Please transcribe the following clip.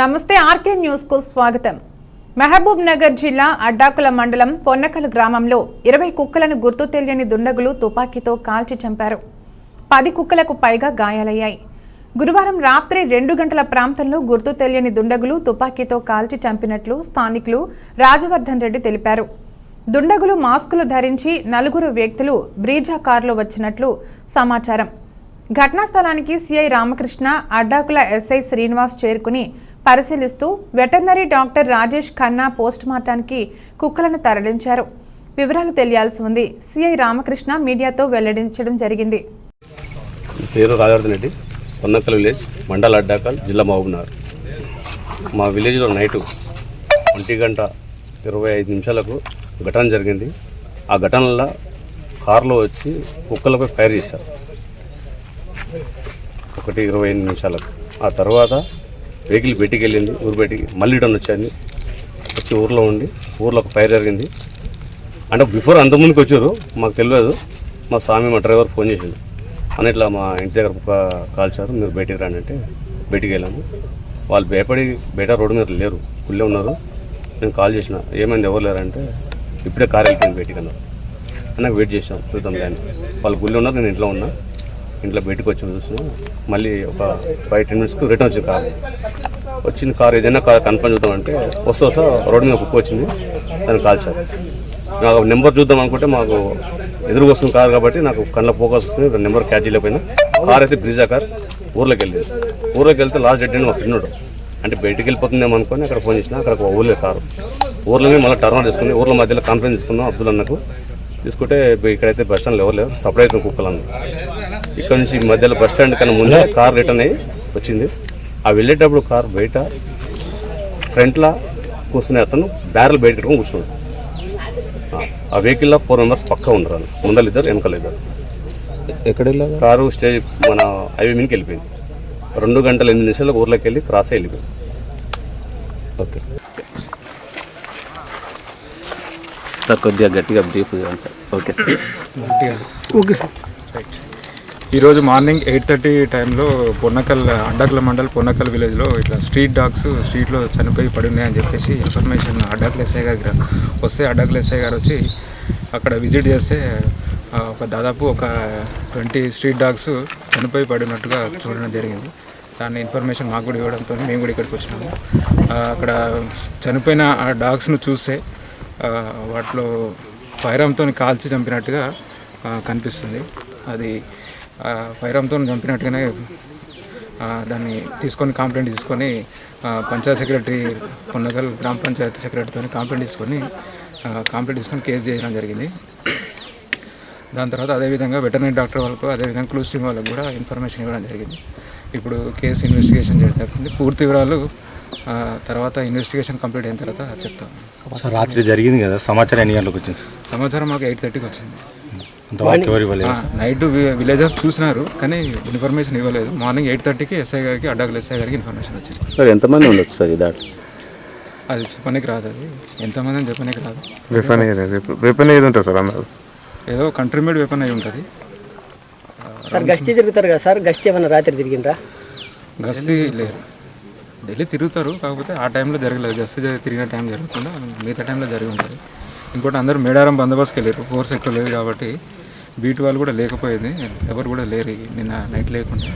నమస్తే ఆర్కే న్యూస్కు స్వాగతం. మహబూబ్ నగర్ జిల్లా అడ్డాకుల మండలం పొన్నకల్ గ్రామంలో ఇరవై కుక్కలను గుర్తు తెలియని దుండగులు తుపాకీతో కాల్చి చంపారు. పది కుక్కలకు పైగా గాయాలయ్యాయి. గురువారం రాత్రి రెండు గంటల ప్రాంతంలో గుర్తు తెలియని దుండగులు తుపాకీతో కాల్చి చంపినట్లు స్థానికులు రాజవర్ధన్ రెడ్డి తెలిపారు. దుండగులు మాస్కులు ధరించి నలుగురు వ్యక్తులు బ్రీజా కారులో వచ్చినట్లు సమాచారం. ఘటనా స్థలానికి సిఐ రామకృష్ణ అడ్డాకుల ఎస్ఐ శ్రీనివాస్ చేరుకుని పరిశీలిస్తూ veterinary doctor Rajesh Khanna post మార్టానికి కుక్కలను తరలించారు. వివరాలు తెలియాల్సి ఉంది. సిఐ రామకృష్ణ మీడియాతో వెల్లడించడం జరిగింది. పేరు రాజవర్ధన్ రెడ్డి. కొన్నకల్ విలేజ్ మండల అడ్డాకల్ జిల్లా మహబూబ్నగర్. మా విలేజ్లో నైటు ఒంటి గంట ఇరవై ఐదు నిమిషాలకు ఘటన జరిగింది. ఆ ఘటనలో కారులో వచ్చి కుక్కలపై ఫైర్ చేశారు. ఒకటి ఇరవై ఐదు నిమిషాలకు. ఆ తర్వాత వెహికల్ బయటికి వెళ్ళింది ఊరు బయటికి మళ్ళీ డౌన్ వచ్చింది వచ్చి ఊర్లో ఉండి ఊర్లో ఒక ఫైర్ జరిగింది. అంటే బిఫోర్ అంతకుముందుకు వచ్చారు మాకు తెలియదు. మా స్వామి మా డ్రైవర్ ఫోన్ చేసిండు. అని ఇట్లా మా ఇంటి దగ్గర ఒక కాల్చారు మీరు బయటికి రండి అంటే బయటికి వెళ్ళాము వాళ్ళు భయపడి బయట రోడ్డు మీద లేరు గుళ్ళే ఉన్నారు. నేను కాల్ చేసిన ఏమైంది ఎవరు లేరంటే ఇప్పుడే కార్ వెళ్ళిపోయింది బయటికి అన్నారు. అన్నకు వెయిట్ చేసాం చూద్దాం దాన్ని వాళ్ళు గుళ్ళో ఉన్నారు నేను ఇంట్లో ఉన్నా. ఇంట్లో బయటకు వచ్చి చూస్తున్నా మళ్ళీ ఒక ఫైవ్ టెన్ మినిట్స్కి రిటర్న్ వచ్చింది కార్. వచ్చిన కార్ ఏదైనా కార్ కన్ఫర్మ్ చూద్దామంటే వస్తా వస్తా రోడ్డు మీద కుక్క వచ్చింది దాన్ని కాల్చారు నాకు నెంబర్ చూద్దాం అనుకుంటే మాకు ఎదురుగా వస్తుంది కార్ కాబట్టి నాకు కళ్ళ ఫోకస్ వస్తుంది నెంబర్ క్యాచ్ చేయలేకపోయినా. కార్ అయితే బ్రిజా కార్ ఊర్లోకి వెళ్ళేది. ఊర్లోకి వెళ్తే లాస్ట్ డెడ్ అని మా ఫ్రెండ్ అంటే బయటికి వెళ్ళిపోతుందేమో అనుకుని అక్కడ ఫోన్ చేసిన అక్కడ ఒక ఊర్లో కారు. ఊర్లోనే మళ్ళీ టర్న్ తీసుకుని ఊర్లో మధ్యలో కాన్ఫరెన్స్ తీసుకున్నాం అబ్దుల్ అన్నకు. తీసుకుంటే ఇక్కడైతే బస్ స్టాండ్లో ఎవరు లేరు సపరేట్ అవుతుంది కుక్కలు ఇక్కడ నుంచి మధ్యలో బస్ స్టాండ్ కన్నా ముందే కార్ రిటర్న్ అయ్యి వచ్చింది. ఆ వెళ్ళేటప్పుడు కార్ బయట ఫ్రంట్లో కూర్చునే అతను బ్యారెల్ బయట పెట్టుకొని కూర్చున్నాడు. ఆ- వెహికల్లో ఫోర్ మెంబర్స్ పక్క ఉండరు వాళ్ళు. ముందర ఇద్దరు వెనకాల ఇద్దరు. ఎక్కడ వెళ్ళారు? కారు స్టేజ్ మన హైవే మీదకి వెళ్ళిపోయింది. రెండు గంటల ఎనిమిది నిమిషాలకు ఊర్లోకి వెళ్ళి క్రాస్ అయ్యి వెళ్ళిపోయింది. ఓకే. సార్ కొద్దిగా గట్టిగా బ్రీఫ్ చేయండి సార్. Okay sir. ఈరోజు మార్నింగ్ ఎయిట్ థర్టీ టైంలో పొన్నకల్ అడ్డాకుల మండల్ పొన్నకల్ విలేజ్లో ఇట్లా స్ట్రీట్ డాగ్స్ స్ట్రీట్లో చనిపోయి పడి ఉన్నాయని చెప్పేసి ఇన్ఫర్మేషన్ అడ్డాకుల ఎస్ఐ గారికి వస్తే అడ్డాకుల ఎస్ఐ గారు వచ్చి అక్కడ విజిట్ చేస్తే ఒక దాదాపు ఒక ట్వంటీ స్ట్రీట్ డాగ్స్ చనిపోయి పడినట్టుగా చూడడం జరిగింది. దాని ఇన్ఫర్మేషన్ మాకు కూడా ఇవ్వడంతో మేము కూడా ఇక్కడికి వచ్చినాము. అక్కడ చనిపోయిన ఆ డాగ్స్ను చూస్తే వాటిలో ఫైరంతో కాల్చి చంపినట్టుగా కనిపిస్తుంది. అది ఫైరంతో చంపినట్టుగానే దాన్ని తీసుకొని కంప్లైంట్ తీసుకొని పంచాయత్ సెక్రటరీ పొన్నగల్ గ్రామ పంచాయతీ సెక్రటరీతో కంప్లైంట్ తీసుకొని కంప్లైంట్ తీసుకొని కేసు చేయడం జరిగింది. దాని తర్వాత అదేవిధంగా వెటర్నరీ డాక్టర్ వాళ్ళకు అదేవిధంగా క్లూస్ టీమ్ వాళ్ళకు కూడా ఇన్ఫర్మేషన్ ఇవ్వడం జరిగింది. ఇప్పుడు కేసు ఇన్వెస్టిగేషన్ జరుగుతుంది పూర్తి వివరాలు తర్వాత ఇన్వెస్టిగేషన్ కంప్లీట్ అయిన తర్వాత చెప్తాం. రాత్రి జరిగింది కదా? సమాచారం ఎన్ని గంటలకు వచ్చింది? సమాచారం మాకు ఎయిట్ థర్టీకి వచ్చింది. నైట్ విలేజర్స్ చూసినారు కానీ ఇన్ఫర్మేషన్ ఇవ్వలేదు. మార్నింగ్ ఎయిట్ థర్టీకి ఎస్ఐ గారికి అడ్డాకుల ఎస్ఐ గారికి ఇన్ఫర్మేషన్ వచ్చింది. సార్ ఎంతమంది ఉండొచ్చు సార్ ఈ దాంట్లో అది చెప్పనీకి రాదు అది. ఎంతమంది అని చెప్పనీకి రాదు. వెపన్ ఏది? వెపన్ ఏది ఉంటుంది సార్ అన్నారు ఏదో కంట్రీ మేడ్ వెపన్ అయి ఉంటుంది. సార్ గస్తీ తిరుగుతారు కదా సార్? గస్తీ ఏమన్నా రాత్రి తిరిగిండ్రా? గస్తీ లేరు ఢిల్లీ తిరుగుతారు కాకపోతే ఆ టైంలో జరగలేదు. గస్తీ తిరిగిన టైం జరగకుండా మిగతా టైంలో జరిగి ఉంటుంది. ఇంకోటి అందరూ మేడారం బందోబస్తుకి వెళ్ళారు ఫోర్స్ ఎక్కువ లేదు కాబట్టి బీట్ వాళ్ళు కూడా లేకపోయింది. ఎవరు కూడా లేరు నిన్న నైట్ లేకుండా